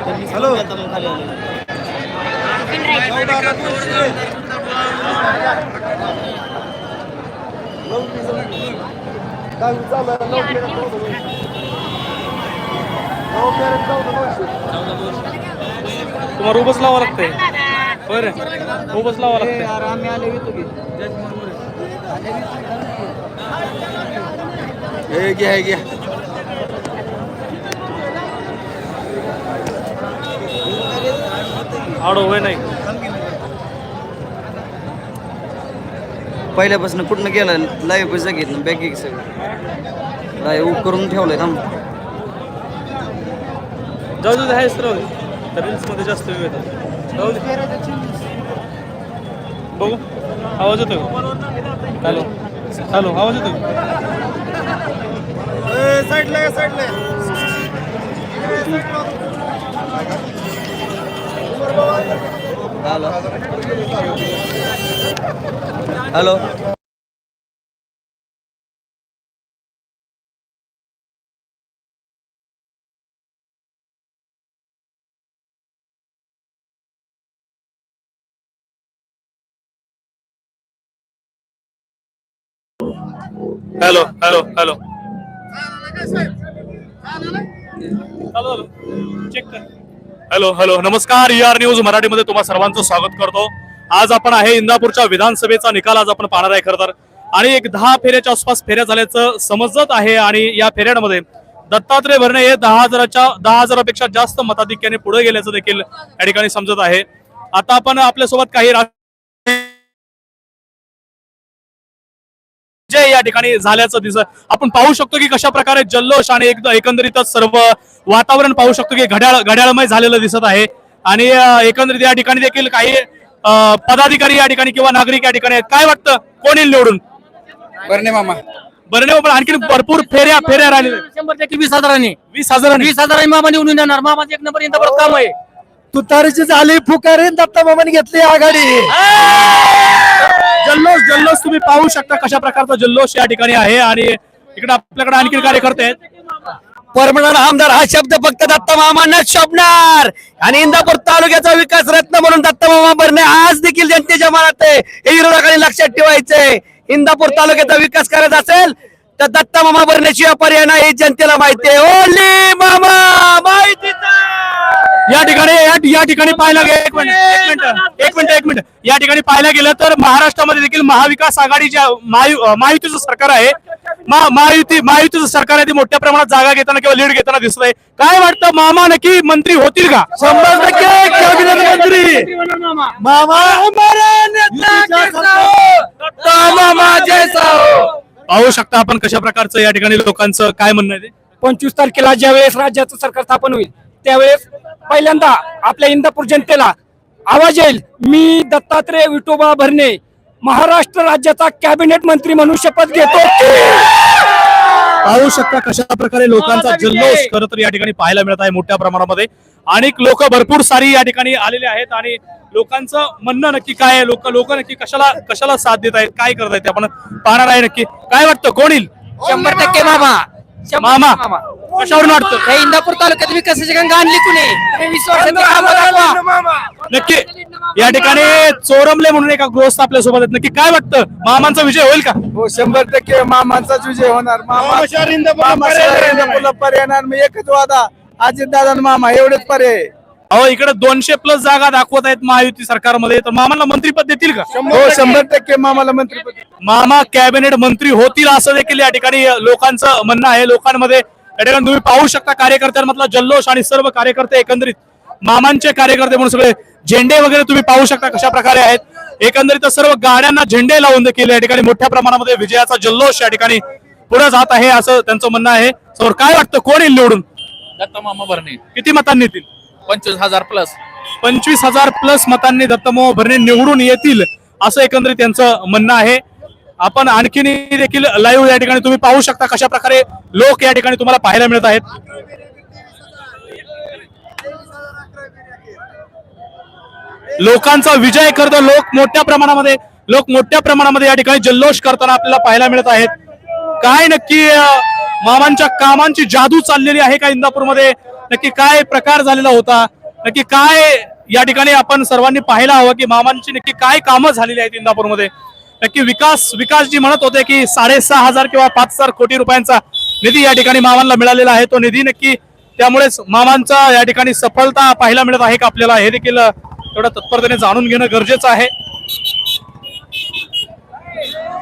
Hello तुम्हाला उभंच लावा लागतंय. बरं. उभंच लावा लागतंय. आम्ही आले येतो की. हे घ्या हे घ्या आडो होय नाही। पहिल्यापासून कुठनं गेलं लाईव्ह पैसा घेतलं बॅग सगळं. लाईव्ह करून ठेवलंय थांब. जाऊ दे आहेच राहू दे तर रील्समध्ये जास्त वेळ येतात जाऊ दे. बघू. आवाज येतोय का? हॅलो. हॅलो आवाज येतोय का? साईडला साईडला hello hello hello hello hello check कर हॅलो हॅलो नमस्कार. ई आर न्यूज मराठीमध्ये तुम्हा सर्वांचं स्वागत करतो. आज आपण आहे इंदापूरच्या विधानसभेचा निकाल आज आपण पाहणार आहे खरं तर. आणि एक दहा फेऱ्याच्या आसपास फेऱ्या झाल्याचं समजत आहे आणि या फेऱ्यांमध्ये दत्तात्रय भरणे हे दहा हजाराच्या दहा हजारापेक्षा जास्त मताधिक्याने पुढे गेल्याचं देखील या ठिकाणी समजत आहे. आता आपण आपल्यासोबत काही जे या ठिकाणी झाल्याचं दिसत आपण पाहू शकतो की कशा प्रकारे जल्लोष आणि एकदा एकंदरीतच सर्व वातावरण पाहू शकतो की घड्याळ घड्याळमय झालेलं दिसत आहे. आणि एकंदरीत या ठिकाणी देखील काही पदाधिकारी या ठिकाणी किंवा नागरिक या ठिकाणी आहेत. काय वाटतं? कोण येईल निवडून? बरणे मामा. बरं नाही पण आणखी भरपूर फेऱ्या फेऱ्या राहिलेल्या शंभर टक्के वीस हजारांनी. वीस हजारांनी. वीस हजारांनी मामा निवडून येणार. मामाचं एक नंबर यंदा काम आहे. तुतारीची झाली फुकारी दत्ता मामाने घेतली आघाडी. जल्लोष जल्लोष तुम्ही पाहू शकता कशा प्रकारचा जल्लोष या ठिकाणी आहे आणि इकडे आपल्याकडे आणखी कार्यकर्ते आहेत. परमनंट आमदार हा शब्द फक्त दत्ता मामांनाच शोभणार. आणि इंदापूर तालुक्याचा विकास रत्न म्हणून दत्ता मामा भरणे आज देखील जनतेच्या मनात आहे. हे विरोधकांनी लक्षात ठेवायचंय. इंदापूर तालुक्याचा विकास करायचा असेल तर दत्ता मामा भरण्याशिवाय पर्याय नाही. जनतेला माहिती आहे. ओली मामा! या ठिकाणी या- ठिकाणी पाहायला गेलं. एक मिनिट एक मिनिट एक मिनिट एक मिनिट. या ठिकाणी पाहायला गेलं तर महाराष्ट्रामध्ये देखील महाविकास आघाडीच्या महायु- महायुतीचं सरकार आहे महायुती महायुतीचं सरकार आहे ते मोठ्या प्रमाणात जागा घेताना किंवा लीड घेताना दिसत आहे. काय वाटतं मामा नक्की मंत्री होतील का? शंभर टक्के कॅबिनेट मंत्री. मामा पाहू शकता आपण कशा प्रकारचं या ठिकाणी लोकांचं काय म्हणणं आहे पंचवीस तारखेला ज्यावेळेस राज्याचं सरकार स्थापन होईल त्यावेळेस पहिल्यांदा आपल्या इंदापूर जनतेला आवाज येईल. मी दत्तात्रय विठोबा भरणे महाराष्ट्र राज्याचा कॅबिनेट मंत्री म्हणून शपथ घेतो. पाहू शकता कशा प्रकारे लोकांचा जल्लोष खरं तर या ठिकाणी पाहायला मिळत आहे मोठ्या प्रमाणामध्ये. आणि लोक भरपूर सारी या ठिकाणी आलेले आहेत आणि लोकांचं म्हणणं नक्की काय आहे? लोक लोक नक्की कशाला कशाला साथ देत आहेत? काय करत आहेत ते आपण पाहणार आहे नक्की. काय वाटतं? कोण येईल? शंभर टक्के मामा. शंभर मामा कशावरून वाटतं? हे इंदापूर तालुक्यात विकासाची गंगा आणली कुणी? हे वीस वर्षाचं कामं दाखवा. नक्की या ठिकाणी चोरमले म्हणून एका गृहस्थ आपल्यासोबत आहेत. नक्की काय वाटतं? मामांचा विजय होईल का? हो शंभर टक्के मामांचाच विजय होणार. मामा शहर पर्याय येणार मी एकच वादा अजित दादा मामा एवढेच पर्याय. अहो इकडे दोनशे प्लस जागा दाखवत आहेत महायुती सरकारमध्ये. तर मामांना मंत्रीपद देतील का? हो शंभर टक्के. मामाला मंत्रिपद मामा कॅबिनेट मंत्री होतील असं देखील या ठिकाणी लोकांचं म्हणणं आहे. लोकांमध्ये या ठिकाणी तुम्ही पाहू शकता कार्यकर्त्यांमधला जल्लोष आणि सर्व कार्यकर्ते एकंदरीत मामांचे कार्यकर्ते म्हणून सगळे झेंडे वगैरे तुम्ही पाहू शकता कशा प्रकारे आहेत. एकंदरीत सर्व गाड्यांना झेंडे लावून देखील या ठिकाणी मोठ्या प्रमाणामध्ये विजयाचा जल्लोष या ठिकाणी पुढे जात आहे असं त्यांचं म्हणणं आहे. समोर काय वाटतं? कोण येईल निवडून? दत्ता मामा भरणे. किती मतांनी येतील? पंचवीस हजार प्लस पंचवीस हजार प्लस मतांनी दत्तमोह भरणे निवडून येतील असं एकंदरीत त्यांचं म्हणणं आहे. आपण आणखीन देखील लाईव्ह या ठिकाणी तुम्ही पाहू शकता कशा प्रकारे लोक या ठिकाणी तुम्हाला पाहायला मिळत आहेत. लोकांचा विजय करत लोक मोठ्या प्रमाणामध्ये लोक मोठ्या प्रमाणामध्ये या ठिकाणी जल्लोष करताना आपल्याला पाहायला मिळत आहेत. काय नक्की मामांच्या कामांची जादू चाललेली आहे का इंदापूरमध्ये? नक्की काय प्रकार झालेला होता? नक्की काय या ठिकाणी आपण सर्वांनी पाहायला हवं की मामांची नक्की काय कामं झालेली आहेत इंदापूरमध्ये? नक्की विकास विकास जी म्हणत होते की साडेसहा हजार किंवा पाच हजार कोटी रुपयांचा निधी या ठिकाणी मामांना मिळालेला आहे. तो निधी नक्की त्यामुळेच मामांचा या ठिकाणी सफलता पाहायला मिळत आहे का आपल्याला हे देखील थोडं तत्परतेने जाणून घेणं गरजेचं आहे.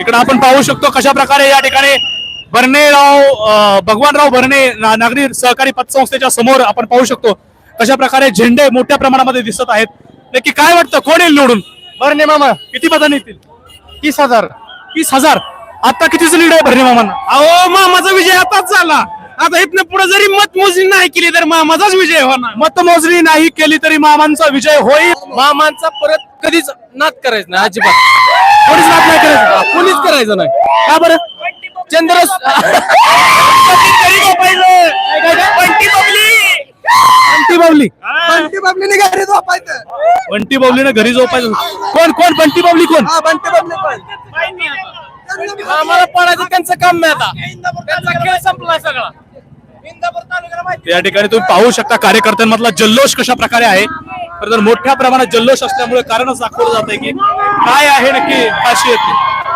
इकडे आपण पाहू शकतो कशा प्रकारे या ठिकाणी बर्नेराव अं, भगवानराव बर्ने ना- नागरी सहकारी पतसंस्थेच्या समोर आपण पाहू शकतो कशा प्रकारे झेंडे मोठ्या प्रमाणामध्ये दिसत आहेत. नक्की काय वाटतं? कोण येईल निवडून? बरणे मामा. किती मतांनी येतील? तीस हजार. तीस हजार. आता कितीच लीड आहे भरणे मामांना? अहो मामाचा विजय आताच झाला. आता इथनं पुढे जरी मतमोजणी नाही केली तर मामाचाच विजय होणार. मतमोजणी नाही केली तरी मामांचा विजय होईल. मामांचा परत कधीच नाद करायचं नाही अजिबात. कोणीच नाद नाही करायचं? कोणीच करायचं नाही. का बरं? चंद्र बंटी बावली. बंटी बाबलीने घरी झोपायचं. बंटी बावलीनं घरी झोपायचं. कोण कोण? बंटी बावली कोण? हा बंटी बाबली पण आम्हाला पडायचं त्यांचं काम नाही आता. त्यांचा खेळ संपलाय सगळा. या ठिकाणी तुम्ही पाहू शकता कार्यकर्त्यांमधला जल्लोष कशा प्रकारे आहे तर मोठ्या प्रमाणात जल्लोष असल्यामुळे कारणच दाखवलं जात आहे की काय आहे नक्की खासियत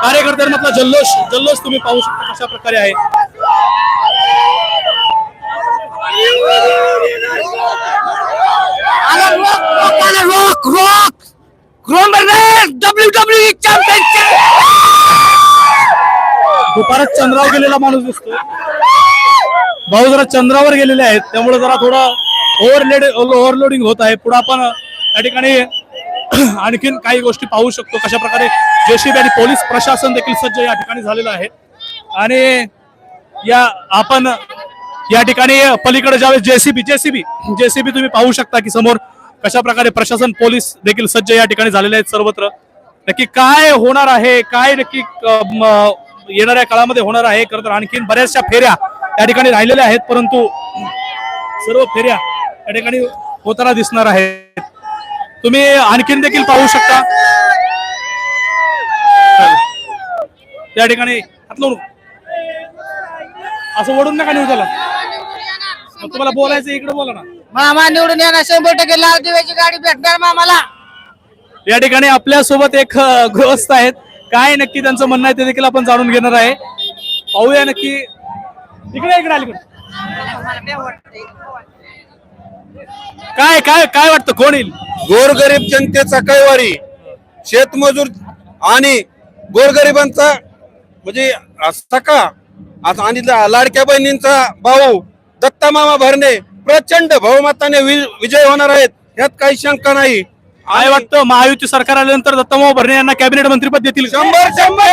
कार्यकर्त्यांमधला जल्लोष जल्लोष तुम्ही पाहू शकता कशा प्रकारे आहे. Rock rock W W championship दुपारात चंद्रावर गेलेला माणूस दिसतो भाऊ जरा चंद्रावर गेलेले आहेत त्यामुळे जरा थोडं ओव्हरलेड ओव्हरलोडिंग होत आहे. पुढे आपण या ठिकाणी आणखीन काही गोष्टी पाहू शकतो. कशा प्रकारे जेसीबी आणि पोलीस प्रशासन देखील सज्ज या ठिकाणी झालेलं आहे. आणि या आपण या ठिकाणी पलीकडे ज्यावेळेस जेसीबी जेसीबी जेसीबी तुम्ही पाहू शकता की समोर कशा प्रकारे प्रशासन पोलीस देखील सज्ज या ठिकाणी झालेले आहेत सर्वत्र. नक्की काय होणार आहे काय नक्की येणाऱ्या काळामध्ये होणार आहे खरं तर आणखीन बऱ्याचशा फेऱ्या या ठिकाणी राहिलेल्या आहेत परंतु सर्व फेऱ्या या ठिकाणी होताना दिसणार आहेत. तुम्ही आणखीन देखील पाहू शकता. या ठिकाणी असं ओढून नका मग तुम्हाला बोलायचं इकडे बोला ना. मामा निवडून येणार शंभर टक्के लाल दिव्याची गाडी भेटणार मामाला. या ठिकाणी आपल्यासोबत एक गृहस्थ आहेत. काय नक्की त्यांचं म्हणणं आहे ते देखील आपण जाणून घेणार आहे. पाहूया नक्की. इकडे इकडे अलीकडे. काय काय काय वाटतं? कोण येईल? गोरगरीब जनतेचा कैवारी शेतमजूर आणि गोरगरिबांचा म्हणजे असता का? आता आणि ला- लाडक्या बहिणींचा भाऊ दत्ता मामा भरणे प्रचंड बहुमताने विजय होणार आहेत यात काही शंका नाही. काय वाटतं? महायुती सरकार आल्यानंतर दत्ताभाऊ भरणे यांना कॅबिनेट मंत्रीपद देतील? शंभर शंभर!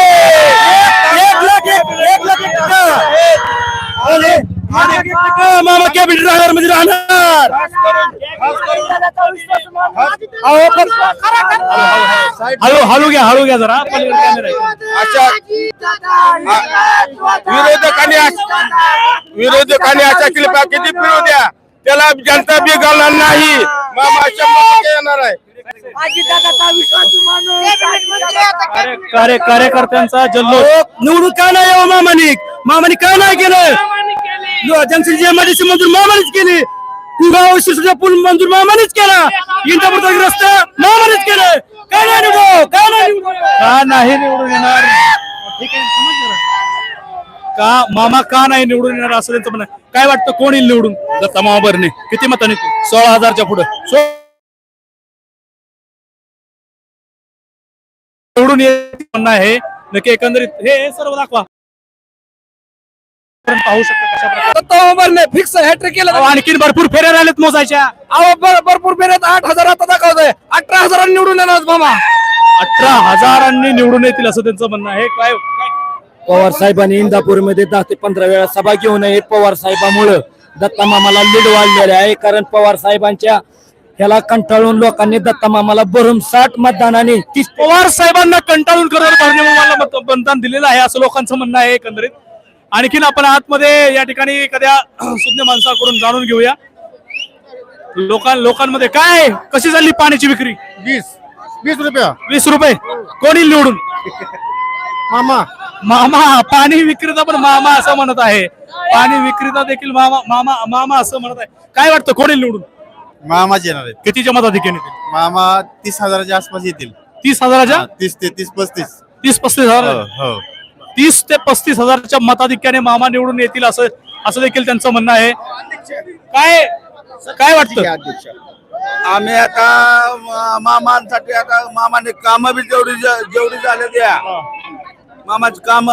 मामा कॅबिनेट राहणार म्हणजे राहणार हळू हळू घ्या हळू घ्या जरा. अशा विरोधकांनी विरोधकांनी अशा क्लिपा किती फिरू द्या। त्याला जनता बिघडणार नाही. मामा शंभर येणार आहे? कार्य- कार्य कार्यकर्त्यांचा जल्लोष. निवडून का नाही यावं मामानी? मामानी का नाही केलं? जनसेनेची एमआयडीसी मंजूर मामानीच केली. कुगाव शिरसुजा पूल मंजूर मामानीच केला. इंदापूरचा रस्ता मामानीच केलं. का नाही निवडो का नाही निवडू का नाही निवडून येणार? ठीक आहे समजलं ना? का मामा का नाही निवडून येणार असं त्यांचं म्हणणं आहे. काय वाटतं कोण येईल निवडून? दत्ता मामा भरणे किती मतांनी? सोळा हजारच्या पुढे. निवडून येईल म्हणणं आहे. नक्की एकंदरीत हे हे सर्व दाखवा. पाहू शकतो कशा प्रकारे. फिक्स हॅट्रिक केलं. अहो, आणखीन भरपूर फेऱ्या राहिलेत मोजायच्या. अहो भरपूर फेऱ्यात आठ हजार आता दाखवतोय. अठरा हजारांनी निवडून येणार मामा. अठरा हजारांनी निवडून येतील असं त्यांचं म्हणणं आहे. काय काय? पवार साहेबांनी इंदापूरमध्ये दहा ते पंधरा वेळा सभा घेऊ नये पवार साहेबामुळं. दत्ता मामाला लीड वाढलेले आहे. कारण पवार साहेबांच्या ह्याला कंटाळून लोकांनी दत्ता मामाला भरमसाठ मतदानाने तीस पवार साहेबांना कंटाळून करत भरणे मामाला मत- मतदान दिलेलं आहे असं लोकांचं म्हणणं आहे एकंदरीत. आणखीन आपण आतमध्ये या ठिकाणी एखाद्या सुज्ञ माणसाकडून जाणून घेऊया. लोकां लोकांमध्ये काय? कशी झाली पाण्याची विक्री? वीस. वीस रुपया. वीस रुपये? कोणी निवडून? मामा. मामा पाणी विक्रेता पण मामा असं म्हणत आहे. पाणी विक्रेता देखील मामा मामा मामा असं म्हणत आहे. काय वाटतं कोणी निवडून? मामाच येणार आहेत. कितीच्या मताधिक्याने येतील? मामा तीस हजाराच्या आसपास येतील. तीस हजाराच्या? तीस ते तीस पस्तीस. तीस पस्तीस हजार? हो. तीस ते पस्तीस हजारच्या मताधिक्याने मामा निवडून येतील असं असं देखील त्यांचं म्हणणं आहे. काय काय वाटतं? आम्ही आता म- मामांसाठी आता मामाने काम बी जेवढी जेवढी झाले द्या मामाची काम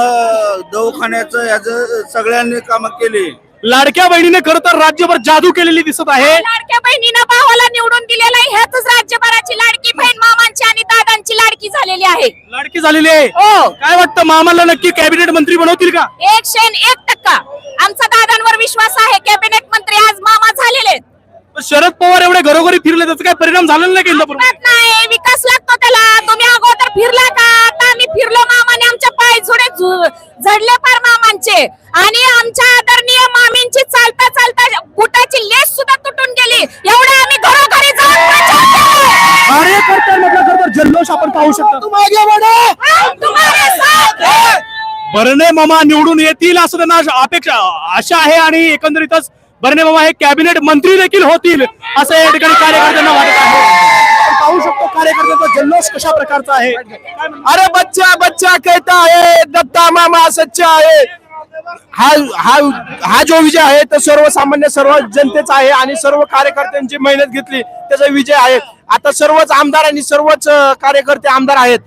दवाखान्याचं याचं सगळ्यांनी काम केली. लाडक्या बहिणीने खरं तर राज्यभर जादू केलेली दिसत आहे. लाडक्या बहिणीनं भावाला निवडून दिलेलं आहे. ह्याच राज्यभराची लाडकी बहीण मामांची आणि दादांची लाडकी झालेली आहे. लाडकी झालेली आहे. हो. काय वाटतं मामाला नक्की कॅबिनेट मंत्री बनवतील का? एकशे आणि एक टक्का. आमचा दादांवर विश्वास आहे. कॅबिनेट मंत्री आज मामा झालेले आहेत. पण शरद पवार एवढे घरोघरी फिरले त्याचा काय परिणाम झालेला नाही का इंदापूर अजिबात नाही. विकास लागतो त्याला. तुम्ही अगोदर फिरला का? आता आम्ही फिरलो मामाने आमच्या पाय झुडे झु- झडले पार मामांचे. आणि आमच्या आदरणीय मामींची चालता चालता बुटाची लेस सुद्धा तुटून गेली एवढे आम्ही घरोघरी जाऊन प्रचार केलाय. कार्यकर्त्यांमधला खरं तर जल्लोष आपण पाहू शकतो हम तुम्हारे साथ हैं. बर्ने मामा निवडून येतील असं त्यांना अशा- अपेक्षा आशा आहे आणि एकंदरीतच बर्ने मामा हे कॅबिनेट मंत्री देखील होतील असं या ठिकाणी कार्यकर्त्यांना वाटत आहे पाहू शकतो कार्यकर्त्यांचा जल्लोष कशा प्रकारचा आहे? अरे बच्चा बच्चा कहता है दत्ता मामा सच्चा आहे हा हा हा जो विजय आहे तो सर्वसामान्य सर्व जनतेचा आहे आणि सर्व कार्यकर्त्यांची मेहनत घेतली त्याचा विजय आहे. आता सर्वच आमदार आणि सर्वच कार्यकर्ते आमदार आहेत.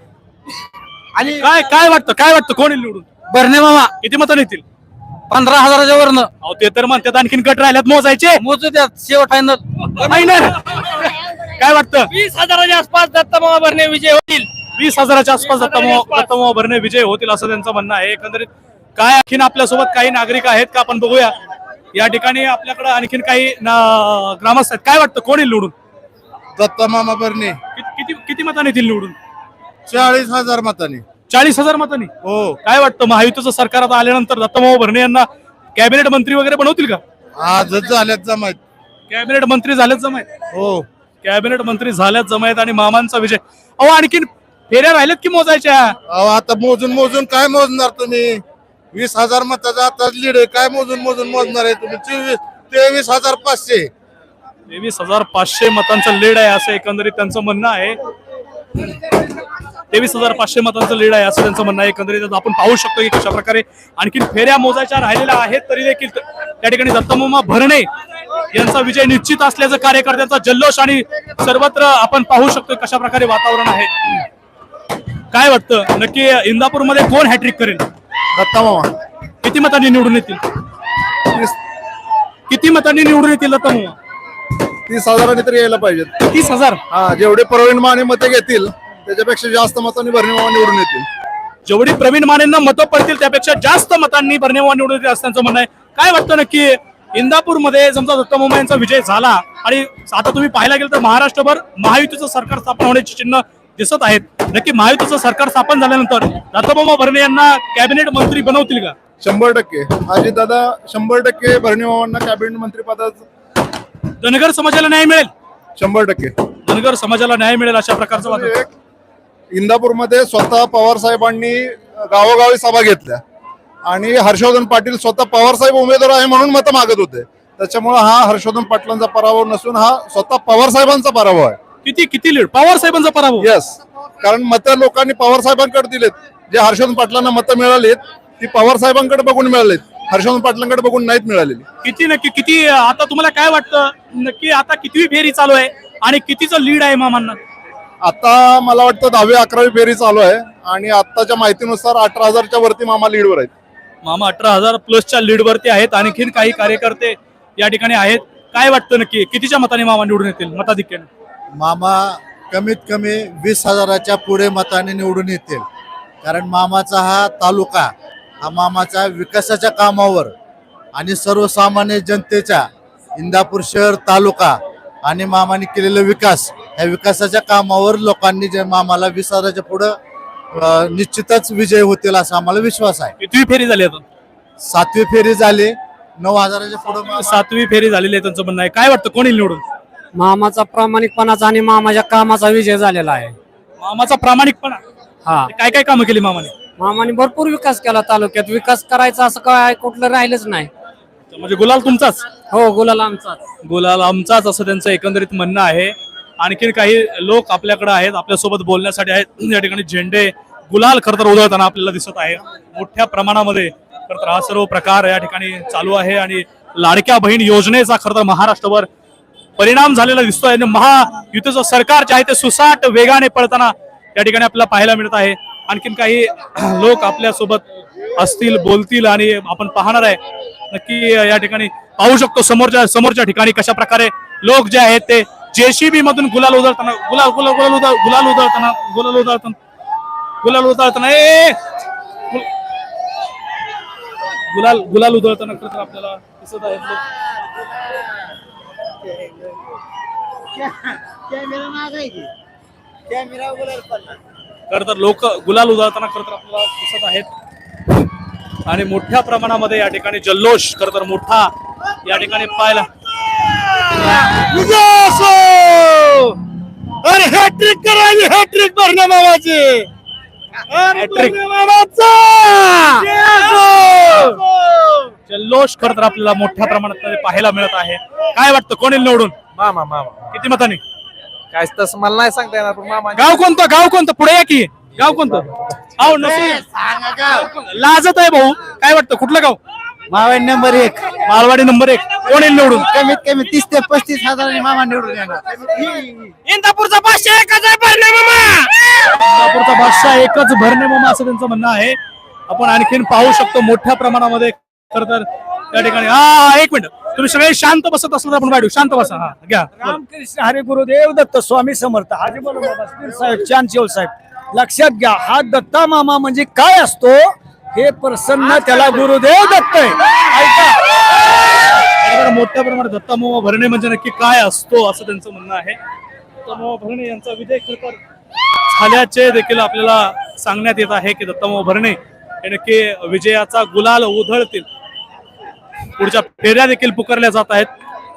आणि काय काय वाटतं काय वाटतं कोण येईल निवडून? बरणे मामा. किती मतं येतील? पंधरा हजाराच्या वरनं. अहो ते तर म्हणतात आणखीन गट राहिल्यात मोजायचे. मोजू द्या शेवट फायनल फायनल काय वाटतं? वीस हजाराच्या आसपास दत्ता भरणे विजय होतील. वीस हजाराच्या आसपास दत्तमोह दत्तमोह भरणे विजय होतील असं त्यांचं म्हणणं आहे. एकंदरीत काय आणखीन आपल्यासोबत काही नागरिक आहेत का आपण बघूया. या ठिकाणी आपल्याकडे आणखीन काही ना- ग्रामस्थ आहेत. काय वाटतं कोण येईल निवडून? दत्ता मामा बर्ने. कि- किती किती मतांनी येतील निवडून? चाळीस हजार मतांनी. चाळीस हजार मतांनी? हो. काय वाटतं महायुतीचं सरकार आता आल्यानंतर दत्तमोह भरणे यांना कॅबिनेट मंत्री वगैरे बनवतील का? आजच झाल्यात जमात कॅबिनेट मंत्री झालेच जमायत? हो. कॅबिनेट मंत्री झाल्याच जमायत आणि मामांचा विजय. अहो आणखीन फेऱ्या राहिल्यात की मोजायच्या? अहो आता मोजून मोजून काय मोजणार तुम्ही? वीस हजार मताचा आता लीड आहे. काय मोजून मोजून मोजणार आहे तुम्ही? चोवीस तेवीस हजार पाचशे. तेवीस हजार पाचशे मतांचं लीड आहे असं एकंदरीत त्यांचं म्हणणं आहे. तेवीस हजार पाचशे मतांचं लीड आहे असं त्यांचं म्हणणं आहे. एकंदरीत आपण पाहू शकतो की कशा प्रकारे आणखी फेऱ्या मोजायच्या राहिलेल्या आहेत तरी देखील त्या ठिकाणी दत्तमामा भरणे यांचा विजय निश्चित असल्याचं कार्यकर्त्यांचा जल्लोष आणि सर्वत्र आपण पाहू शकतो कशा प्रकारे वातावरण आहे. काय वाटतं? नक्की इंदापूरमध्ये कोण हॅट्रिक करेल? दत्ता मामा. किती मतांनी निवडून येतील? किती मतांनी निवडून येतील दत्तमामा तीस हजारांनी तरी यायला पाहिजेत. तीस हजार? हा जेवढे प्रवीण माने मते घेतील त्याच्यापेक्षा जास्त मतांनी भरणे मामा निवडून येतील. जेवढी प्रवीण मानेंना मतं पडतील त्यापेक्षा जास्त मतांनी बर्नेवा निवडून येतील असं त्यांचं म्हणणं आहे. काय वाटतं नक्की? इंदापूरमध्ये समजा दत्तमामा यांचा विजय झाला आणि आता तुम्ही पाहायला गेलं तर महाराष्ट्रभर महायुतीचं सरकार स्थापन होण्याची चिन्ह दिसत आहेत. नक्की महायुतीचं सरकार स्थापन झाल्यानंतर दत्तमामा भरणे यांना कॅबिनेट मंत्री बनवतील का? शंभर टक्के. अजित दादा शंभर टक्के भरणे मामांना कॅबिनेट मंत्री पदाचं धनगर समाजाला न्याय मिळेल? शंभर टक्के. धनगर समाजाला न्याय मिळेल अशा प्रकारचं वाटतं इंदापूरमध्ये स्वतः पवार साहेबांनी गावोगावी सभा घेतल्या. आणि हर्षवर्धन पाटील स्वतः पवार साहेब उमेदवार आहे म्हणून मतं मागत होते. त्याच्यामुळे हा हर्षवर्धन पाटलांचा पराभव नसून हा स्वतः पवार साहेबांचा पराभव आहे. किती किती लीड? पवार साहेबांचा पराभव. येस कारण मतं लोकांनी पवार साहेबांकडे दिलेत. जे हर्षवर्धन पाटलांना मतं मिळालीत ती पवार साहेबांकडे बघून मिळालीत. हर्षवर्धन पाटलांकडे बघून नाहीत मिळालेली. किती नक्की किती आता तुम्हाला काय वाटतं? नक्की आता कितवी फेरी चालू आहे आणि कितीचं लीड आहे मामांना? आता मला वाटतं दहावी अकरावी फेरी चालू आहे आणि आत्ताच्या माहितीनुसार अठरा हजारच्या वरती मामा लीडवर आहेत. मामा अठरा हजार प्लसच्या लीड वरती आहेत. आणखीन काही कार्यकर्ते या ठिकाणी आहेत. काय वाटतं नक्की? कितीच्या मताने मामा निवडून येतील? मताधिक्याने. मामा कमीत कमी वीस हजाराच्या पुढे मताने निवडून येतील. कारण मामाचा हा तालुका हा मामाच्या विकासाच्या कामावर आणि सर्वसामान्य जनतेच्या इंदापूर शहर तालुका आणि मामाने केलेला विकास या विकासाच्या कामावर लोकांनी जे मामाला वीस हजाराच्या पुढं निश्चितच विजय होतील असा आम्हाला विश्वास आहे. कितवी फेरी झाली आता? सातवी फेरी झाली नऊ हजाराच्या पुढं सातवी फेरी झालेली आहे त्यांचं म्हणणं आहे. काय वाटतं? कोणी निवडून? मामाचा प्रामाणिकपणाचा आणि मामाच्या कामाचा विजय झालेला आहे. मामाचा प्रामाणिकपणा? हा. काय काय कामं केली मामाने? मामाने भरपूर विकास केला तालुक्यात. विकास करायचा असं काय कुठलं राहिलंच नाही. म्हणजे गुलाल तुमचाच? हो गुलाल आमचा गुलाल आमचाच असं त्यांचं एकंदरीत म्हणणं आहे. आणखीन काही लोक आपल्याकडे आहेत आपल्यासोबत बोलण्यासाठी आहेत. या ठिकाणी झेंडे गुलाल खरं तर उधळताना आपल्याला दिसत आहे. मोठ्या प्रमाणामध्ये खरं तर हा सर्व प्रकार या ठिकाणी चालू आहे. आणि लाडक्या बहीण योजनेचा खरं तर महाराष्ट्रभर परिणाम झालेला दिसतोय आणि महायुतीचं सरकार जे आहे ते सुसाट वेगाने पळताना या ठिकाणी आपल्याला पाहायला मिळत आहे. आणखीन काही लोक आपल्यासोबत असतील बोलतील आणि आपण पाहणार आहे. नक्की या ठिकाणी पाहू शकतो समोरच्या समोरच्या ठिकाणी कशा प्रकारे लोक जे आहेत ते जेसीबी मधून गुलाल उधळताना गुलाल गुलाल गुलाल उधळ गुलाल उधळताना गुलाल उधळताना गुलाल उधळताना ए! गुलाल गुलाल उधळताना खरं तर आपल्याला दिसत आहेत लोक. खरं तर लोक गुलाल उधळताना खरं तर आपल्याला दिसत आहेत. आणि मोठ्या प्रमाणामध्ये या ठिकाणी जल्लोष खरं तर मोठा या ठिकाणी पाहायला. अरे हॅट्रिक करायची हॅट्रिक भरण्या मामाची. Hat-trick. जल्लोष खरं तर आपल्याला मोठ्या प्रमाणात मध्ये पाहायला मिळत आहे. काय वाटतं कोणी निवडून? मामा मामा. किती मताने? काय तसं मला नाही सांगता येणार पण मामा. गाव कोणतं गाव कोणतं? पुढे या की. गाव कोणतं? गाव. नसून लाजत आहे भाऊ. काय वाटतं कुठलं गाव? मावळ नंबर एक. मालवाडी नंबर एक. कोण येईल निवडून? कमीत कमी तीस ते पस्तीस हजारांनी मामा निवडून येणार. इंदापूरचा पाचशे एक हजार भरले मामा! कोल्हापूरचा बादशाह एकच भरणे मामा असं त्यांचं म्हणणं आहे. आपण आणखीन पाहू शकतो मोठ्या प्रमाणामध्ये खर तर त्या ठिकाणी. हा एक मिनिट. तुम्ही सगळे शांत बसत असलं तर आपण वाढू शांत बसा. हा घ्या. रामकृष्ण हरे गुरुदेव दत्त स्वामी समर्थ. हाजी बोलो बाबा पीर साहेब चांदशेव साहेब. लक्षात घ्या हा दत्ता मामा म्हणजे काय असतो? हे प्रसन्न त्याला गुरुदेव दत्त आहे. ऐका. मोठ्या प्रमाणात दत्तामोह भरणे म्हणजे नक्की काय असतो असं त्यांचं म्हणणं आहे. दत्तामोह भरणे यांचा विजय खरं तर झाल्याचे देखील आपल्याला सांगण्यात येत आहे की दत्तामोह भरणे हे नक्की विजयाचा गुलाल उधळतील. पुढच्या फेऱ्या देखील पुकारल्या जात आहेत.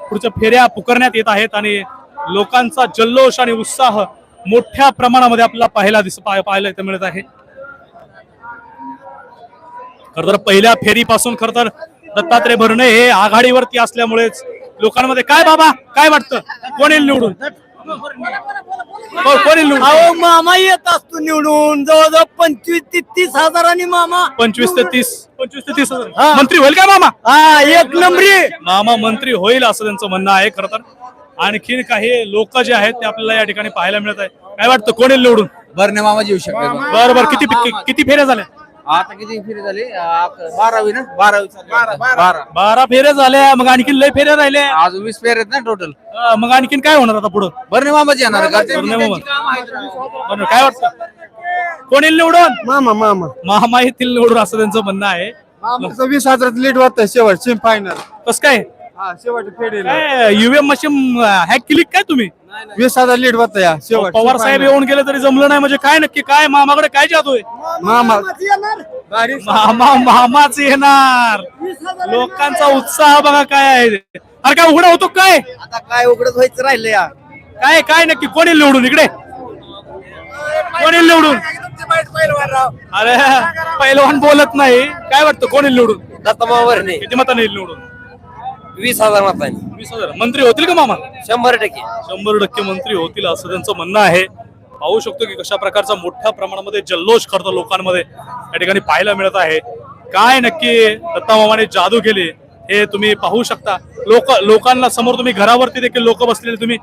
पुढच्या फेऱ्या पुकारण्यात येत आहेत आणि लोकांचा जल्लोष आणि उत्साह मोठ्या प्रमाणामध्ये आपल्याला पाहायला दिस पाहायला इथं मिळत आहे. खर तर पहिल्या फेरीपासून खर तर दत्तात्रय भरणे हे आघाडीवरती असल्यामुळेच लोकांमध्ये काय बाबा? काय वाटतं? कोण येईल निवडून? हो, अहो मामा येत असतो निवडून. जवळजवळ पंचवीस ते तीस हजारांनी मामा. पंचवीस ते तीस. पंचवीस ते तीस हजार. मंत्री होईल का मामा? हा एक नंबरी. मामा मंत्री होईल असं त्यांचं म्हणणं आहे खरं तर. आणखीन काही लोक जे आहेत ते आपल्याला या ठिकाणी पाहायला मिळत आहे काय वाटतं? कोण येईल निवडून? भरणे मामा येऊ शकतो बरं बरं. किती किती फेऱ्या झाल्या? आता किती फेरी झाली? बारावी ना? बारावी बारा बारा. फेऱ्या झाल्या मग आणखीन लय फेऱ्या राहिल्या अजून वीस फेर आहेत ना टोटल मग आणखीन काय होणार आता पुढं? भरणे मामाच येणार का भरणे मामा. बरं, काय वाटतं? कोण येईल निवडून? मामा मामा. मामा येथील निवडून असं त्यांचं म्हणणं आहे. मामाचं वीस हजारात लीड वाटतं शेवट सेम फायनल कस काय? हा शेवट फेरी काय युएम मशीन हॅक केली काय तुम्ही? वीस हजार लीड वाटतं या शेवट पवार साहेब येऊन गेले तरी जमलं नाही म्हणजे काय नक्की काय मामाकडे काय आहे मामा मामा मामाच येणार. लोकांचा उत्साह बघा काय आहे. अरे काय उघडा होतो काय? आता काय उघडत व्हायचं राहिलं या. काय काय नक्की कोण येईल निवडून इकडे? कोण येईल निवडून अरे पहिलवान बोलत नाही. काय वाटतं कोण येईल निवडून? दत्तमावर नाही किती मतांनी येईल निवडून? वीस हजार मतांनी वीस हजार. मंत्री होतील का मामा? शंभर टक्के. शंभर टक्के मंत्री होतील असं त्यांचं म्हणणं आहे. पाहू शकतो की कशा प्रकारचा मोठ्या प्रमाणामध्ये जल्लोष करतो लोकांमध्ये. या ठिकाणी पाहायला मिळत आहे. काय नक्की दत्ता मामाने जादू केली हे तुम्ही पाहू शकता. लोक लोकांना समोर तुम्ही घरावरती देखील लोक बसलेले तुम्ही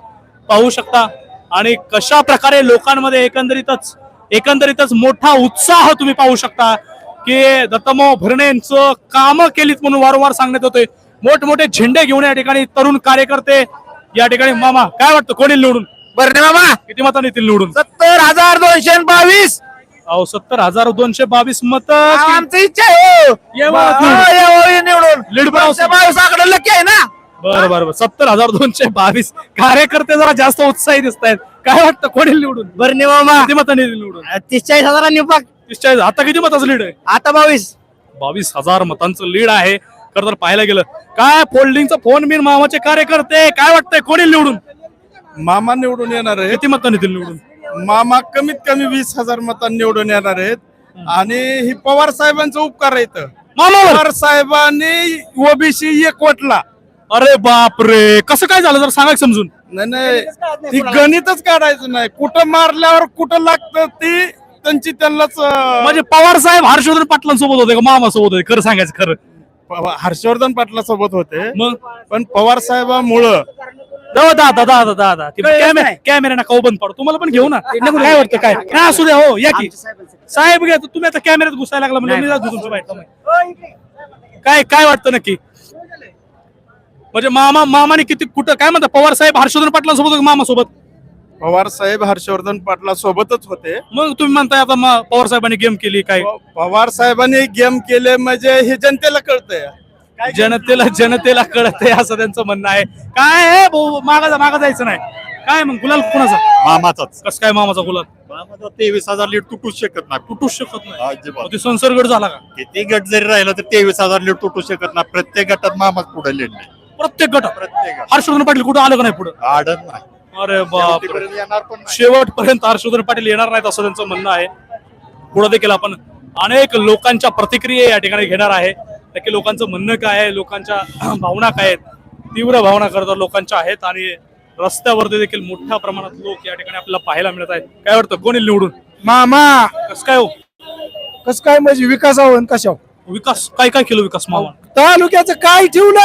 पाहू शकता. आणि कशा प्रकारे लोकांमध्ये एकंदरीतच एकंदरीतच मोठा उत्साह तुम्ही पाहू शकता की दत्तमो भरणे यांचं कामं केलीत म्हणून वारंवार सांगण्यात होते मोठमोठे झेंडे घेऊन या ठिकाणी तरुण कार्यकर्ते या ठिकाणी मामा काय वाटतं कोणी निवडून? भरणे मामा. किती मतांनी येतील निवडून? सत्तर हजार दोनशे बावीस. अहो सत्तर हजार दोनशे बावीस मत आमची इच्छा आहे हो. हा, यावं निवडून. लीड पण दोनशे बावीस आकडे लकी आहे ना. बरं बरं बरं. सत्तर हजार दोनशे बावीस. कार्यकर्ते जरा जास्त उत्साही दिसत आहेत. काय वाटतं कोणी निवडून? भरणे मामा. किती मतांनी येतील निवडून? तीस चाळीस हजारांनी तीस चाळीस आता किती मताचं लीड आहे? आता बावीस. बावीस हजार मतांचं लीड आहे. खरं तर पाहायला गेलं काय फोल्डिंगचा फोन बिन मामाचे कार्यकर्ते काय वाटतंय? कोणी निवडून? मामा निवडून येणार आहेत. किती मतांनी येतील निवडून? मामा कमीत कमी वीस हजार मतांनी निवडून येणार आहेत. आणि ही पवार साहेबांचा उपकार आहे इथं. पवार साहेबांनी ओबीसी एकवटला अरे बाप रे कसं काय झालं जर सांगा समजून. नाही नाही. ती गणितच काढायचं नाही. कुठं मारल्यावर कुठं लागतं ती त्यांची त्यांनाच म्हणजे पवार साहेब हर्षवर्धन पाटलांसोबत होते का मामा सोबत होते? खरं सांगायचं खरं. हर्षवर्धन पाटला सोबत होते. मग? पण पवार साहेबामुळं दादा दादा दादा दादा कॅमेरा नका हो बंद पाडू. तुम्हाला पण घेऊ ना. काय वाटतं काय? काय असू द्या हो या की. साहेब घ्या तुम्ही आता कॅमेऱ्यात घुसायला लागला म्हणजे मी जातो तुमच्या बाहेर काय काय वाटतं नक्की? म्हणजे मामा मामाने किती कुठं काय म्हणतात पवार साहेब हर्षवर्धन पाटलांसोबत मामा सोबत पवार साहेब हर्षवर्धन पाटला सोबतच होते. मग तुम्ही म्हणताय आता मा- पवार साहेबांनी गेम केली काय? प- पवार साहेबांनी गेम केले म्हणजे हे जनतेला कळतंय. जनतेला जनतेला कळत आहे असं त्यांचं म्हणणं आहे. काय आहे भाऊ मागा मागा जायचं नाही. काय मग गुलाल कुणाचा? मामाचाच. कस काय मामाचा गुलाल? मामाचा तेवीस हजार लीड तुटूच शकत नाही. तुटूच शकत नाही. अजिबात. मग ते संसर्गड झाला का? किती गट जरी राहिला तर तेवीस हजार लीड तुटू शकत नाही. प्रत्येक गटात मामाच पुढे लीड प्रत्येक गटात? प्रत्येक गटात. हर्षवर्धन पाटील कुठं आलं का नाही पुढं? आडत नाही. अरे बाप शेवटीपर्यंत येणार पण नाही. शेवटपर्यंत हर्षवर्धन पाटील येणार नाहीत असं त्यांचं म्हणणं आहे. पुढे देखील आपण अनेक लोकांच्या प्रतिक्रिया या ठिकाणी घेणार आहे. नक्की लोकांचं म्हणणं काय आहे लोकांच्या भावना काय आहेत तीव्र भावना करतात लोकांच्या आहेत आणि रस्त्यावरती देखील मोठ्या प्रमाणात लोक या ठिकाणी आपल्याला पाहायला मिळत आहेत. काय वाटतं कोणी निवडून? मामा! कसं काय हो? कसं काय म्हणजे विकासावर कशा विकास काय काय केलं विकास मामा? तालुक्याचं काय ठेवलं?